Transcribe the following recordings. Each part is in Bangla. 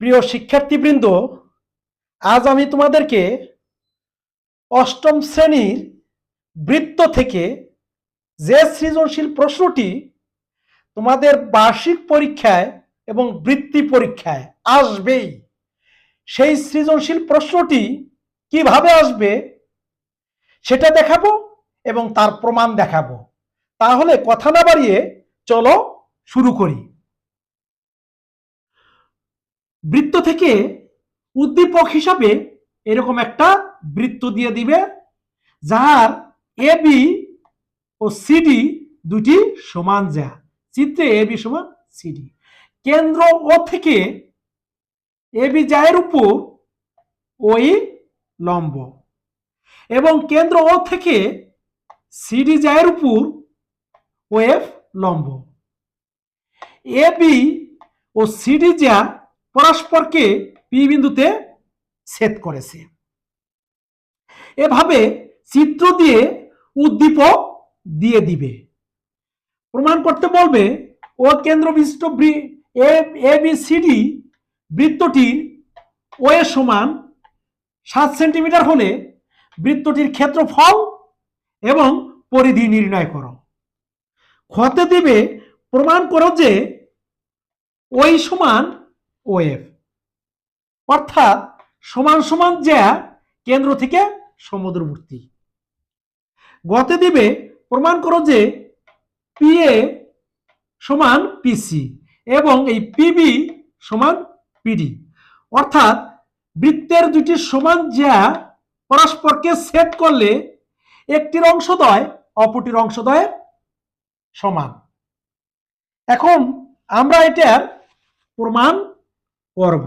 প্রিয় শিক্ষার্থীবৃন্দ, আজ আমি তোমাদেরকে অষ্টম শ্রেণির বৃত্ত থেকে যে সৃজনশীল প্রশ্নটি তোমাদের বার্ষিক পরীক্ষায় এবং বৃত্তি পরীক্ষায় আসবেই, সেই সৃজনশীল প্রশ্নটি কীভাবে আসবে সেটা দেখাবো এবং তার প্রমাণ দেখাবো। তাহলে কথা না বাড়িয়ে চলো শুরু করি। বৃত্ত থেকে উদ্দীপক হিসাবে এরকম একটা বৃত্ত দিয়ে দিবে, যার এ, বি ও সিডি দুটি সমান যা। চিত্রে এ, বি সমান সিডি কেন্দ্র ও থেকে এ, বি জায়ের উপর ওই লম্ব। এবং কেন্দ্র ও থেকে সিডি জায়ের উপর ও, এফ লম্ব। এ, বি ও সিডি যা পরস্পরকে পি বিন্দুতে ছেদ করেছে। এভাবে চিত্র দিয়ে উদ্দীপক দিয়ে দিবে। প্রমাণ করতে বলবে, ও কেন্দ্র বিশিষ্ট এ বি সিডি বৃত্তটির ও এর সমান সাত সেন্টিমিটার হলে বৃত্তটির ক্ষেত্রফল এবং পরিধি নির্ণয় করো। ক্ষতে দিবে, প্রমাণ করো যে ওই সমান ও এফ অর্থাৎ সমান সমান যা কেন্দ্র থেকে সমুদ্রবর্তী গতে দিবে প্রমাণ করো যে পি এ সমান পিসি এবং এই পিবি সমান পিডি অর্থাৎ বৃত্তের দুটি সমান যা পরস্পরকে সেট করলে একটির অংশদ্বয় অপরটির অংশদ্বয়ের সমান। এখন আমরা এটার প্রমাণ করব।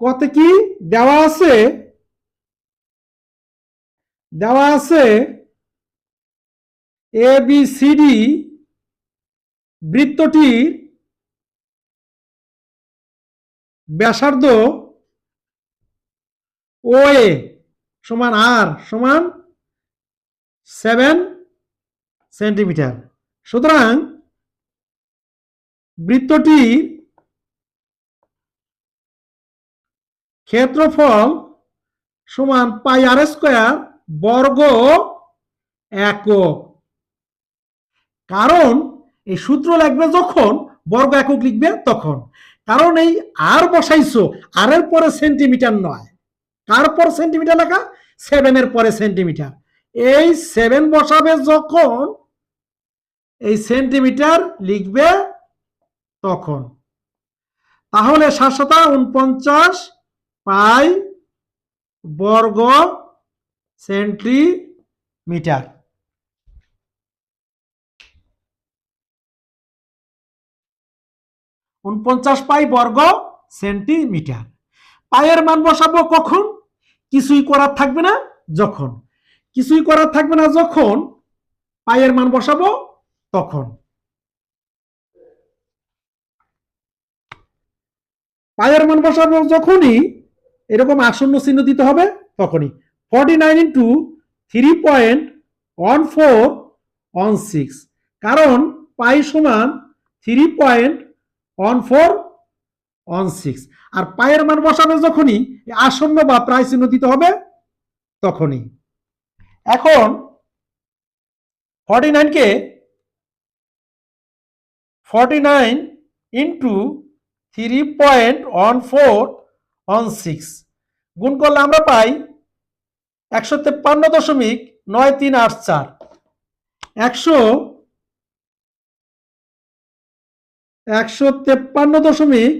কত কি? দেওয়া আছে? দেওয়া আছে এ বি সি ডি বৃত্তটির ব্যাসার্ধ ও এ সমান আর সমান সেভেন সেন্টিমিটার। সুতরাং বৃত্তটির ক্ষেত্রফল সমান পাই আর স্কোয়ার বর্গ একক। কারণ এই সূত্র লাগবে যখন, বর্গ একক লিখবে তখন। কারণ এই আর বসাইছো, আর এর পরে সেন্টিমিটার নয়। কার পর সেন্টিমিটার লেখা? সেভেনের পরে সেন্টিমিটার। এই সেভেন বসাবে যখন সেন্টিমিটার লিখবে তখন। তাহলে সাতশত উনপঞ্চাশ পাই বর্গ সেন্টিমিটার। উনপঞ্চাশ পাই বর্গ সেন্টিমিটার। পায়ের মান বসাবো কখন? কিছুই করার থাকবে না, যখন। কিছুই করার থাকবে না, যখন পায়ের মান বসাবো তখন। পায়ের মান বসাবো যখনই এরকম আসন্ন চিহ্ন দিতে হবে, তখনই। Forty nine into three point one four one six কারণ পাই সমান three point one four one six আর পায়ের মান বসাবে যখনই আসন্ন বা প্রায় চিহ্ন দিতে হবে, তখনই। এখন forty নাইনকে forty nine into three point four six গুণ করলে আমরা পাই একশো তেপ্পান্ন দশমিক নয় তিন আট চার। একশো একশো তেপ্পান্ন দশমিক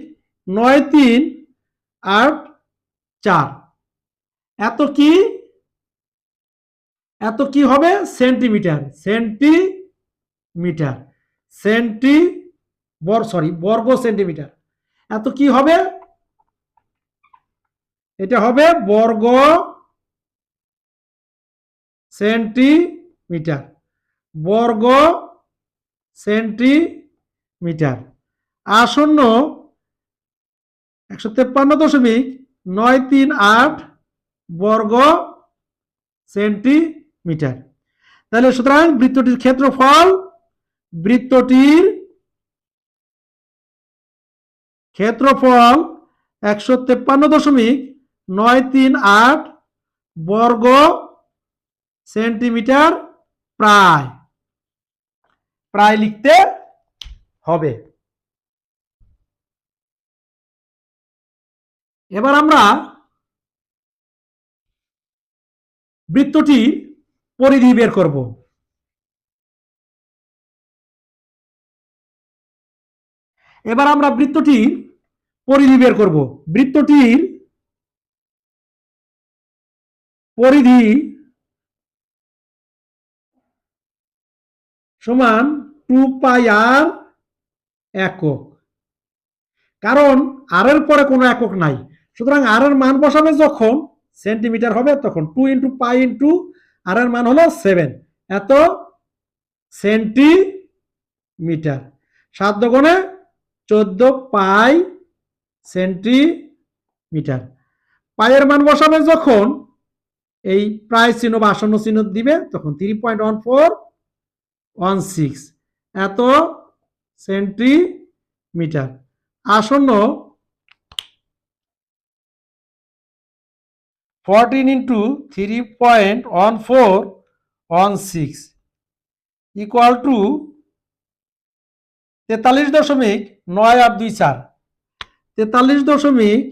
নয় তিন আট চার। এত কি? এত কি হবে? সেন্টিমিটার। সেন্টিমিটার। সেন্টি বর সরি বর্গ সেন্টিমিটার এত কি হবে? এটা হবে বর্গ সেন্টিমিটার বর্গ সেন্টিমিটার আসন্ন একশো তেপ্পান্ন দশমিক নয় তিন আট বর্গ সেন্টিমিটার তাহলে সুতরাং বৃত্তটির ক্ষেত্রফল বৃত্তটির ক্ষেত্রফল একশো তেপ্পান্ন দশমিক নয় তিন আট বর্গ সেন্টিমিটার প্রায়। প্রায় লিখতে হবে। এবার আমরা বৃত্তটি পরিধি বের করব। এবার আমরা বৃত্তটির পরিধি বের করব। বৃত্তটির পরিধি সমান টু পাই আর একক। কারণ আর এর পরে কোনো একক নাই। সুতরাং আর এর মান বসাবে যখন সেন্টিমিটার হবে তখন two into pi into r এর মান হলো সেভেন এত সেন্টিমিটার। সাত দোকানে চোদ্দ পাই সেন্টিমিটার। পায়ের মান বসাবে যখন এই প্রায় চিহ্ন বা আসন্ন চিহ্ন দিবে, তখন three point one four one six এত সেন্টিমিটার। আসন্ন fourteen into three point one four one six equal to তেতাল্লিশ দশমিক নয় আট দুই চার। তেতাল্লিশ দশমিক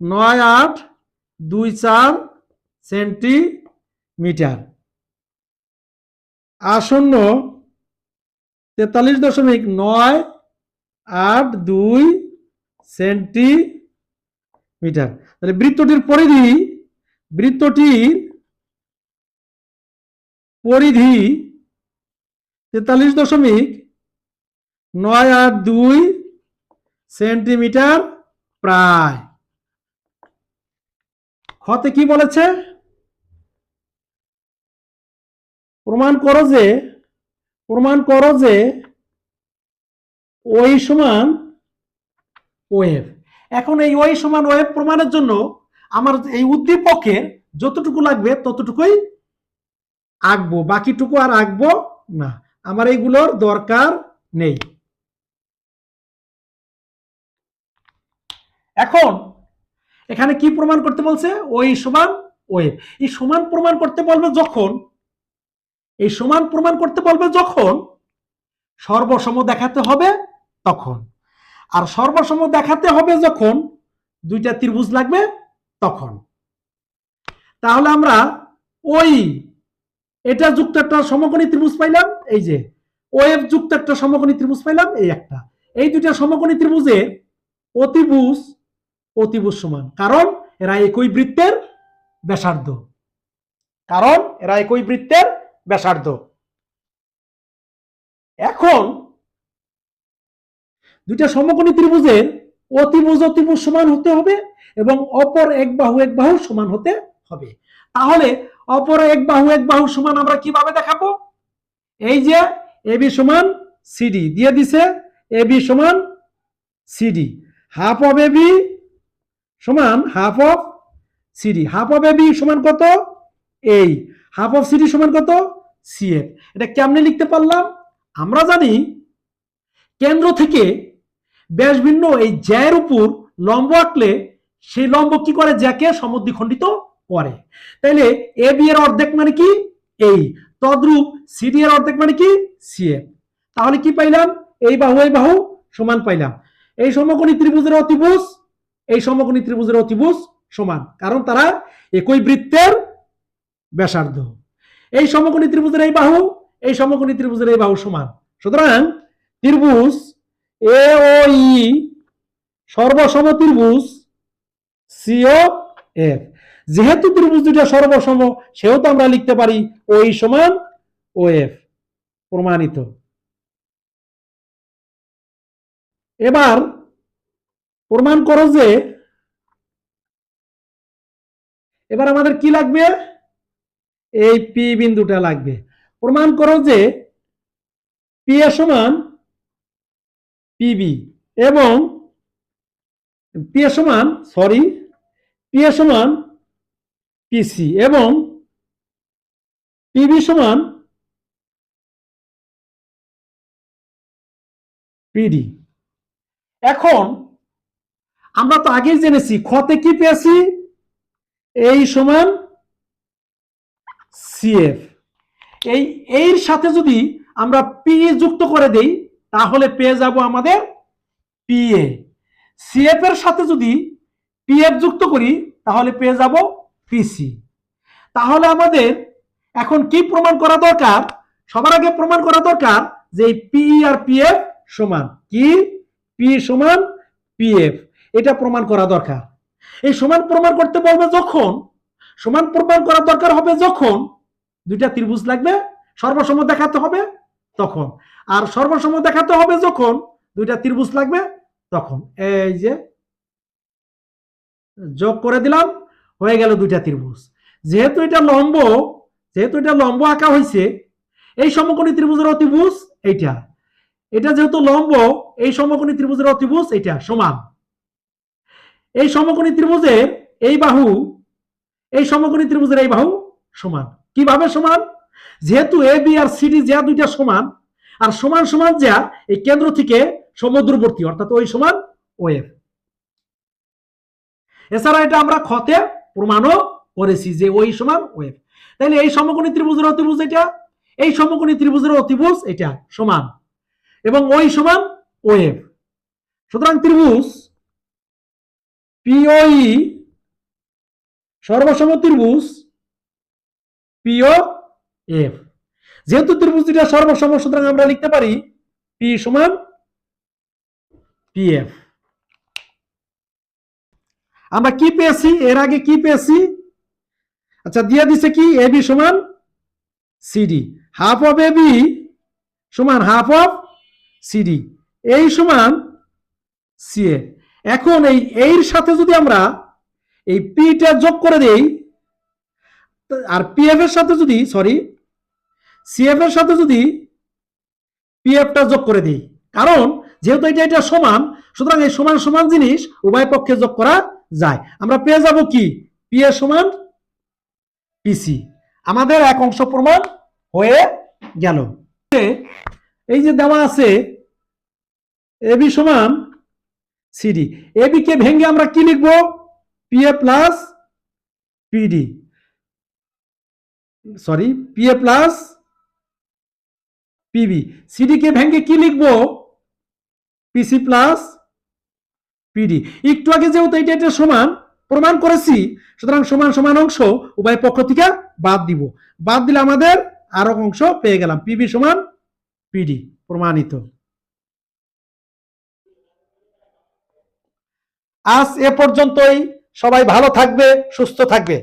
নয় আট দুই চার সেন্টিমিটার। আসন্ন তেতাল্লিশ দশমিক নয় আট দুই সেন্টিমিটার। তাহলে বৃত্তটির পরিধি বৃত্তটির পরিধি তেতাল্লিশ দশমিক নয় আট দুই সেন্টিমিটার প্রায়। হতে কি বলেছে? প্রমাণ করো যে, প্রমাণ করো যে ওই সমান ওয়েভ। এখন এই ওই সমান ওয়েভ প্রমাণের জন্য আমার এই উদ্দীপকের যতটুকু লাগবে ততটুকুই আঁকবো, বাকিটুকু আর আঁকবো না। আমার এইগুলোর দরকার নেই। এখন এখানে কি প্রমাণ করতে বলছে? ওই সমান ওয়েভ। এই সমান প্রমাণ করতে বলবে যখন, এই সমান প্রমাণ করতে বলবে যখন সর্বসম দেখাতে হবে তখন। আর সর্বসম দেখাতে হবে যখন দুইটা ত্রিভুজ লাগবে তখন। তাহলে আমরা ওই এটা যুক্ত একটা সমকোণী ত্রিভুজ পাইলাম, এই যে ওয়েভ যুক্ত একটা সমকোণী ত্রিভুজ পাইলাম, এই একটা। এই দুইটা সমকোণী ত্রিভুজের অতিভুজ অতিভুজ সমান। কারণ এরা একই বৃত্তের ব্যাসার্ধ। কারণ এরা একই বৃত্তের ব্যাসার্ধ। এখন দুইটা সমকোণী ত্রিভুজের অতিভুজ অতিভুজ সমান হতে হবে এবং অপর এক বাহু এক বাহু সমান হতে হবে। তাহলে অপর এক বাহু এক বাহু সমান আমরা কীভাবে দেখাবো? এই যে এবি সমান সিডি দিয়ে দিছে এবি সমান সিডি হাফ অফ এবি সমান half of CD half of AB সমান কত? এই হাফ অফ সিডি সমান কত? সিএফ এটা কেমনে লিখতে পারলাম? আমরা জানি কেন্দ্র থেকে ব্যাস ভিন্ন এই জ্যায়ের উপর লম্ব আঁকলে সেই লম্ব কি করে? জ্যাকে সমদ্বিখণ্ডিত করে। তাইলে এ বি এর অর্ধেক মানে কি? এই তদ্রূপ সিডি এর অর্ধেক মানে কি? সিএফ তাহলে কি পাইলাম? এই বাহু এই বাহু সমান পাইলাম। এই সমকোণী ত্রিভুজের অতিভুজ এই সমকোণী ত্রিভুজের অতিভুজ সমান, কারণ তারা একই বৃত্তের ব্যাসার্ধ। এই সমকোণী ত্রিভুজের এই বাহু, এই সমকোণী ত্রিভুজের এই বাহু সমান। সুতরাং ত্রিভুজ এ ও ই সর্বসম ত্রিভুজ সিও এফ। যেহেতু ত্রিভুজ দুটা সর্বসম, সেহেতু আমরা লিখতে পারি ওই সমান ও এফ প্রমাণিত। এবার প্রমাণ করো যে এবার আমাদের কি লাগবে? এই পি বিন্দুটা লাগবে। প্রমাণ করো যে পি এ সমান পিবি এবং পি এ সমান, সরি, পি এ সমান পিসি এবং পিবি সমান পিডি এখন আমরা তো আগেই জেনেছি খতে কি পেয়েছি? এই সমান সিএফ এই এর সাথে যদি আমরা পি যুক্ত করে দেই, তাহলে পেয়ে যাব আমাদের পিএ সিএফ এর সাথে যদি পিএফ যুক্ত করি, তাহলে পেয়ে যাব পিসি তাহলে আমাদের এখন কি প্রমাণ করা দরকার? সবার আগে প্রমাণ করা দরকার যে পি আর পিএফ সমান। কি? পি সমান পিএফ এটা প্রমাণ করা দরকার। এই সমান প্রমাণ করতে বলবে যখন, সমান প্রমাণ করা দরকার হবে যখন, দুইটা ত্রিভুজ লাগবে, সর্বসম দেখাতে হবে তখন। আর সর্বসম দেখাতে হবে যখন, দুইটা ত্রিভুজ লাগবে তখন। এই যে, যোগ করে দিলাম, হয়ে গেল দুইটা ত্রিভুজ। যেহেতু এটা লম্ব, যেহেতু এটা লম্ব আঁকা হয়েছে, এই সমকোণী ত্রিভুজের অতিভুজ এইটা। এটা যেহেতু লম্ব, এই সমকোণী ত্রিভুজের অতিভুজ এটা সমান। এই সমকোণী ত্রিভুজের এই বাহু, এই সমকোণী ত্রিভুজের এই বাহু সমান। কীভাবে সমান? যেহেতু এ বি আর সিডি যা দুইটা সমান, আর সমান সমান যা এই কেন্দ্র থেকে সমুদ্রবর্তী, অর্থাৎ ওই সমান ওয়েভ এছাড়া এটা আমরা খতে প্রমাণও করেছি যে ওই সমান ওয়েভ তাহলে এই সমকোণী ত্রিভুজের অতিভুজ এটা, এই সমকোণী ত্রিভুজের অতিভুজ এটা সমান, এবং ওই সমান ওয়েভ সুতরাং ত্রিভুজ পিওই সর্বসম ত্রিভুজ পিও এফ যেহেতু ত্রিভুজ দুইটা সর্বসম, সুতরাং আমরা লিখতে পারি পি সমান পিএফ আমরা কি পেয়েছি? এর আগে কি পেয়েছি? আচ্ছা দিয়ে দিছে কি? বি সমান CD half of A B সমান হাফ অফ সিডি এই সমান সিএ এখন এই এর সাথে যদি আমরা এই পিটা যোগ করে দেই আর পিএফ এর সাথে যদি সরি সিএফ এর সাথে যদি পিএফটা যোগ করে দিই। কারণ যেহেতু এটা এটা সমান, সুতরাং এই সমান সমান জিনিস উভয় পক্ষে যোগ করা যায়। আমরা পেয়ে যাব কি? পি এর সমান পিসি আমাদের এক অংশ প্রমাণ হয়ে গেল। এই যে দেওয়া আছে এবি সমান সিডি। এবি কে ভেঙে আমরা কি লিখব? PA plus PD. Sorry, PA plus PB. CD কে ভেঙে কি লিখব? PC plus PD. একটু আগে যেহেতু এটা এটা সমান, প্রমাণ করেছি, সুতরাং সমান সমান অংশ উভয় পক্ষ থেকে বাদ দিব। বাদ দিলে আমাদের আরও অংশ পেয়ে গেলাম, পিবি সমান পিডি, প্রমাণিত। আজ এ পর্যন্তই। সবাই ভালো থাকবে সুস্থ থাকবে।